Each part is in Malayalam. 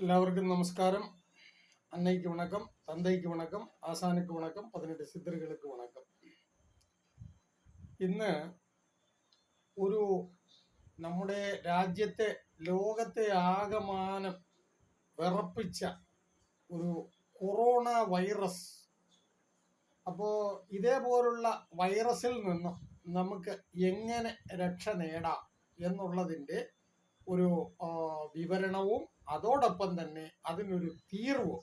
എല്ലാവർക്കും നമസ്കാരം. അന്നയ്ക്ക് വണക്കം തന്തയ്ക്ക് വണക്കം ஆசானுக்கு വണക്കം പതിനെട്ട് சித்தர்களுக்கு വണക്കം. ഇന്ന് ഒരു നമ്മുടെ രാജ്യത്തെ ലോകത്തെ ആകമാനം വിറപ്പിച്ച ഒരു കൊറോണ വൈറസ്. അപ്പോൾ ഇതേപോലുള്ള വൈറസിൽ നിന്നും നമുക്ക് എങ്ങനെ രക്ഷ നേടാം എന്നുള്ളതിന്റെ ഒരു വിവരണവും അതോടൊപ്പം തന്നെ അതിനൊരു തീർവും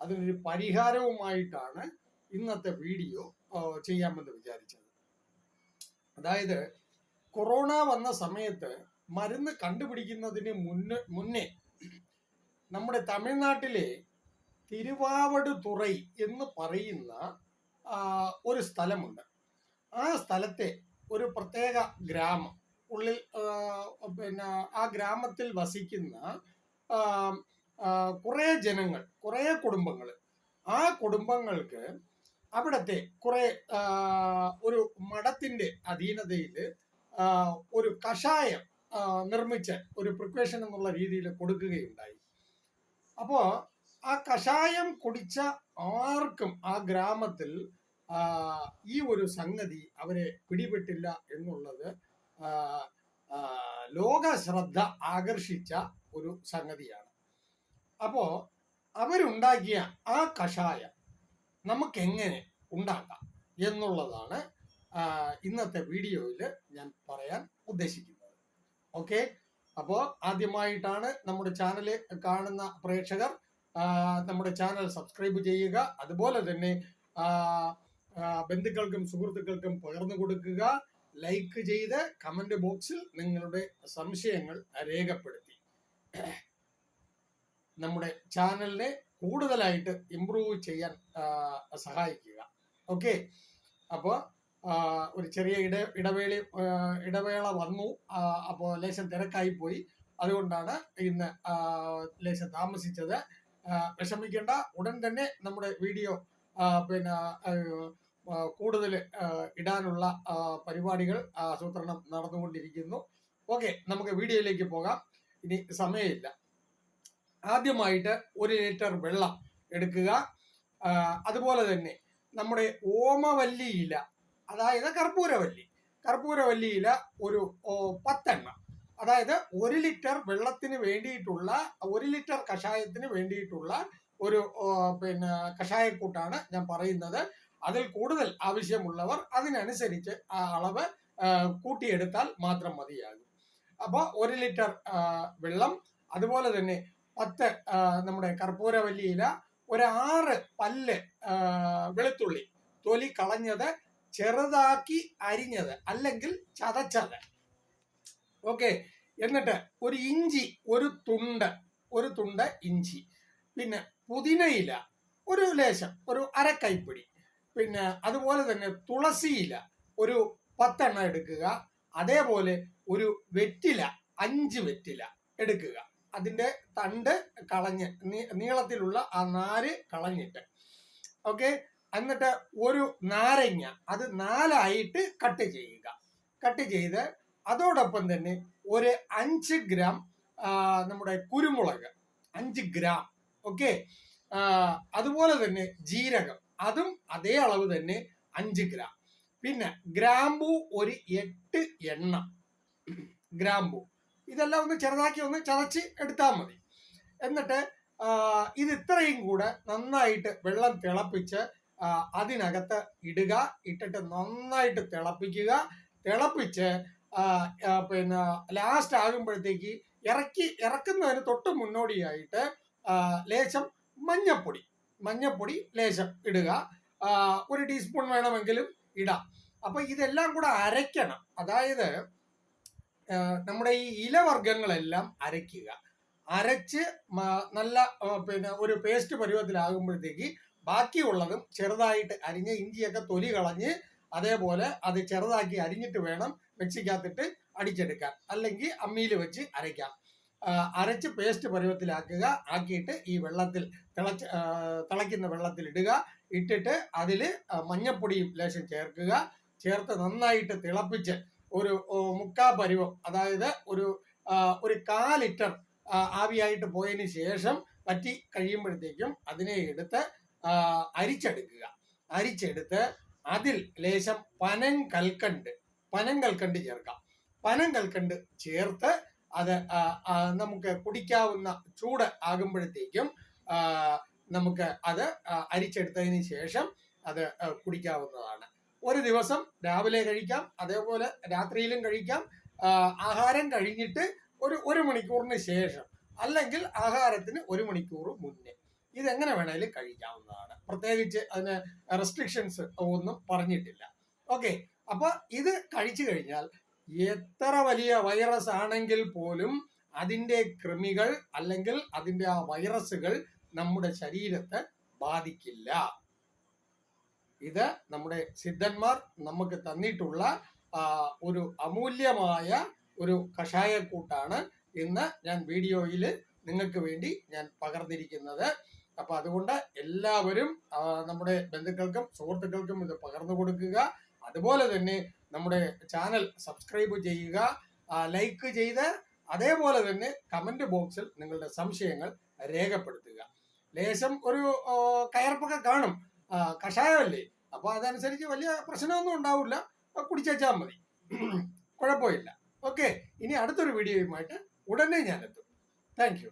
അതിനൊരു പരിഹാരവുമായിട്ടാണ് ഇന്നത്തെ വീഡിയോ ചെയ്യാമെന്ന് വിചാരിച്ചത്. അതായത് കൊറോണ വന്ന സമയത്ത് മരുന്ന് കണ്ടുപിടിക്കുന്നതിന് മുന്നേ മുന്നേ നമ്മുടെ തമിഴ്നാട്ടിലെ തിരുവാവടുതുറൈ എന്ന് പറയുന്ന ഒരു സ്ഥലമുണ്ട്. ആ സ്ഥലത്തെ ഒരു പ്രത്യേക ഗ്രാമം ഉള്ളിൽ പിന്നെ ആ ഗ്രാമത്തിൽ വസിക്കുന്ന കുറേ ജനങ്ങൾ കുറേ കുടുംബങ്ങൾ. ആ കുടുംബങ്ങൾക്ക് അവിടത്തെ കുറേ ഒരു മഠത്തിന്റെ അധീനതയിൽ ഒരു കഷായം നിർമ്മിച്ച് ഒരു പ്രിപ്പറേഷൻ എന്നുള്ള രീതിയിൽ കൊടുക്കുകയുണ്ടായി. അപ്പോൾ ആ കഷായം കുടിച്ച ആർക്കും ആ ഗ്രാമത്തിൽ ഈ ഒരു സംഗതി അവരെ പിടിപെട്ടില്ല എന്നുള്ളത് ലോക ശ്രദ്ധ ആകർഷിച്ച ഒരു സംഗതിയാണ്. അപ്പോ അവരുണ്ടാക്കിയ ആ കഷായം നമുക്ക് എങ്ങനെ ഉണ്ടാക്കാം എന്നുള്ളതാണ് ഇന്നത്തെ വീഡിയോയിൽ ഞാൻ പറയാൻ ഉദ്ദേശിക്കുന്നത്. ഓക്കെ? അപ്പോൾ ആദ്യമായിട്ടാണ് നമ്മുടെ ചാനൽ കാണുന്ന പ്രേക്ഷകർ നമ്മുടെ ചാനൽ സബ്സ്ക്രൈബ് ചെയ്യുക. അതുപോലെ തന്നെ ബന്ധുക്കൾക്കും സുഹൃത്തുക്കൾക്കും പകർന്നു കൊടുക്കുക. ലൈക്ക് ചെയ്ത് കമന്റ് ബോക്സിൽ നിങ്ങളുടെ സംശയങ്ങൾ രേഖപ്പെടുത്തി. നമ്മുടെ ചാനലിനെ കൂടുതലായിട്ട് ഇമ്പ്രൂവ് ചെയ്യാൻ സഹായിക്കുക. ഓക്കെ അപ്പോൾ ഒരു ചെറിയ ഇട ഇടവേള ഇടവേള വന്നു. അപ്പോൾ ലേശം തിരക്കായി പോയി. അതുകൊണ്ടാണ് ഇന്ന് ലേശം താമസിച്ചത്. വിഷമിക്കേണ്ട. ഉടൻ തന്നെ നമ്മുടെ വീഡിയോ പിന്നെ കൂടുതൽ ഇടാനുള്ള പരിപാടികൾ ആസൂത്രണം നടന്നുകൊണ്ടിരിക്കുന്നു. ഓക്കെ നമുക്ക് വീഡിയോയിലേക്ക് പോകാം. ഇനി സമയമില്ല. ആദ്യമായിട്ട് ഒരു ലിറ്റർ വെള്ളം എടുക്കുക. അതുപോലെ തന്നെ നമ്മുടെ ഓമവല്ലി ഇല അതായത് കർപ്പൂരവല്ലി. കർപ്പൂരവല്ലി ഇല ഒരു പത്തെണ്ണം. അതായത് ഒരു ലിറ്റർ വെള്ളത്തിന് വേണ്ടിയിട്ടുള്ള ഒരു ലിറ്റർ കഷായത്തിന് വേണ്ടിയിട്ടുള്ള ഒരു പിന്നെ കഷായക്കൂട്ടാണ് ഞാൻ പറയുന്നത്. അതിൽ കൂടുതൽ ആവശ്യമുള്ളവർ അതിനനുസരിച്ച് ആ അളവ് കൂട്ടിയെടുത്താൽ മാത്രം മതിയാകും. അപ്പോൾ ഒരു ലിറ്റർ വെള്ളം അതുപോലെ തന്നെ പത്ത് നമ്മുടെ കർപ്പൂരവല്ലിയില ഒരു ആറ് പല്ല് വെളുത്തുള്ളി തൊലി കളഞ്ഞത് ചെറുതാക്കി അരിഞ്ഞത് അല്ലെങ്കിൽ ചതച്ചത്. ഓക്കെ. എന്നിട്ട് ഒരു ഇഞ്ചി ഒരു തുണ്ട് ഒരു തുണ്ട് ഇഞ്ചി. പിന്നെ പുതിനയില ഒരു ലേശം ഒരു അരക്കൈപ്പിടി പിന്നെ അതുപോലെ തന്നെ തുളസിയില ഒരു പത്തെണ്ണം എടുക്കുക. അതേപോലെ ഒരു വെറ്റില അഞ്ച് വെറ്റില എടുക്കുക. അതിന്റെ തണ്ട് കളഞ്ഞ് നീളത്തിലുള്ള ആ നാര് കളഞ്ഞിട്ട്. ഓക്കെ? എന്നിട്ട് ഒരു നാരങ്ങ അത് നാലായിട്ട് കട്ട് ചെയ്യുക. കട്ട് ചെയ്ത് അതോടൊപ്പം തന്നെ ഒരു അഞ്ച് ഗ്രാം നമ്മുടെ കുരുമുളക് അഞ്ച് ഗ്രാം. ഓക്കെ? അതുപോലെ തന്നെ ജീരകം. അതും അതേ അളവ് തന്നെ അഞ്ച് ഗ്രാം. പിന്നെ ഗ്രാമ്പു ഒരു എട്ട് എണ്ണം. ഗ്രാമ്പു. ഇതെല്ലാം ഒന്ന് ചെറുതാക്കി ഒന്ന് ചതച്ച് എടുത്താൽ മതി. എന്നിട്ട് ഇത് ഇത്രയും കൂടെ നന്നായിട്ട് വെള്ളം തിളപ്പിച്ച് അതിനകത്ത് ഇടുക. ഇട്ടിട്ട് നന്നായിട്ട് തിളപ്പിക്കുക. തിളപ്പിച്ച് പിന്നെ ലാസ്റ്റ് ആകുമ്പോഴത്തേക്ക് ഇറക്കി ഇറക്കുന്നതിന് തൊട്ട് മുന്നോടിയായിട്ട് ലേശം മഞ്ഞപ്പൊടി. മഞ്ഞപ്പൊടി ലേശം ഇടുക. ഒരു ടീസ്പൂൺ വേണമെങ്കിലും ഇടാം. അപ്പൊ ഇതെല്ലാം കൂടെ അരയ്ക്കണം. അതായത് നമ്മുടെ ഈ ഇലവർഗങ്ങളെല്ലാം അരയ്ക്കുക. അരച്ച് നല്ല പിന്നെ ഒരു പേസ്റ്റ് പരുവത്തിലാകുമ്പോഴത്തേക്ക് ബാക്കിയുള്ളതും ചെറുതായിട്ട് അരിഞ്ഞ ഇഞ്ചിയൊക്കെ തൊലി കളഞ്ഞ് അതേപോലെ അത് ചെറുതാക്കി അരിഞ്ഞിട്ട് വേണം മിക്സിക്കകത്തിട്ട് അടിച്ചെടുക്കാൻ. അല്ലെങ്കിൽ അമ്മിയിൽ വെച്ച് അരയ്ക്കാം. അരച്ച് പേസ്റ്റ് പരുവത്തിലാക്കുക. ആക്കിയിട്ട് ഈ വെള്ളത്തിൽ തിളച്ച് തിളയ്ക്കുന്ന വെള്ളത്തിൽ ഇടുക. ഇട്ടിട്ട് അതിൽ മഞ്ഞപ്പൊടിയും ലേശം ചേർക്കുക. ചേർത്ത് നന്നായിട്ട് തിളപ്പിച്ച് ഒരു മുക്കാ പരുവം അതായത് ഒരു ഒരു കാ ലിറ്റർ ആവിയായിട്ട് പോയതിന് ശേഷം പറ്റി കഴിയുമ്പോഴത്തേക്കും അതിനെ എടുത്ത് അരിച്ചെടുക്കുക. അരിച്ചെടുത്ത് അതിൽ ലേശം പനം കൽക്കണ്ട് പനം കൽക്കണ്ട് ചേർക്കാം. പനം കൽക്കണ്ട് ചേർത്ത് അത് നമുക്ക് കുടിക്കാവുന്ന ചൂട് ആകുമ്പോഴത്തേക്കും നമുക്ക് അത് അരിച്ചെടുത്തതിന് ശേഷം അത് കുടിക്കാവുന്നതാണ്. ഒരു ദിവസം രാവിലെ കഴിക്കാം അതേപോലെ രാത്രിയിലും കഴിക്കാം ആഹാരം കഴിഞ്ഞിട്ട് ഒരു ഒരു മണിക്കൂറിന് ശേഷം അല്ലെങ്കിൽ ആഹാരത്തിന് ഒരു മണിക്കൂർ മുന്നേ. ഇതെങ്ങനെ വേണേലും കഴിക്കാവുന്നതാണ്. പ്രത്യേകിച്ച് അതിന് റെസ്ട്രിക്ഷൻസ് ഒന്നും പറഞ്ഞിട്ടില്ല. ഓക്കെ അപ്പൊ ഇത് കഴിച്ചു കഴിഞ്ഞാൽ എത്ര വലിയ വൈറസ് ആണെങ്കിൽ പോലും അതിന്റെ കൃമികൾ അല്ലെങ്കിൽ അതിന്റെ ആ വൈറസുകൾ നമ്മുടെ ശരീരത്തെ ബാധിക്കില്ല. ഇത് നമ്മുടെ സിദ്ധന്മാർ നമുക്ക് തന്നിട്ടുള്ള ഒരു അമൂല്യമായ ഒരു കഷായക്കൂട്ടാണ് ഇന്ന് ഞാൻ വീഡിയോയിൽ നിങ്ങൾക്ക് വേണ്ടി ഞാൻ പകർന്നിരിക്കുന്നത്. അപ്പൊ അതുകൊണ്ട് എല്ലാവരും നമ്മുടെ ബന്ധുക്കൾക്കും സുഹൃത്തുക്കൾക്കും ഇത് പകർന്നു കൊടുക്കുക. അതുപോലെ തന്നെ നമ്മുടെ ചാനൽ സബ്സ്ക്രൈബ് ചെയ്യുക ലൈക്ക് ചെയ്ത് അതേപോലെ തന്നെ കമന്റ് ബോക്സിൽ നിങ്ങളുടെ സംശയങ്ങൾ രേഖപ്പെടുത്തുക. ലേശം ഒരു കയർപ്പൊക്കെ കാണും. കഷായമല്ലേ? അപ്പോൾ അതനുസരിച്ച് വലിയ പ്രശ്നമൊന്നും ഉണ്ടാവില്ല. കുടിച്ചാൽ മതി. കുഴപ്പമില്ല. ഓക്കെ ഇനി അടുത്തൊരു വീഡിയോയുമായിട്ട് ഉടനെ ഞാനെത്തും. Thank you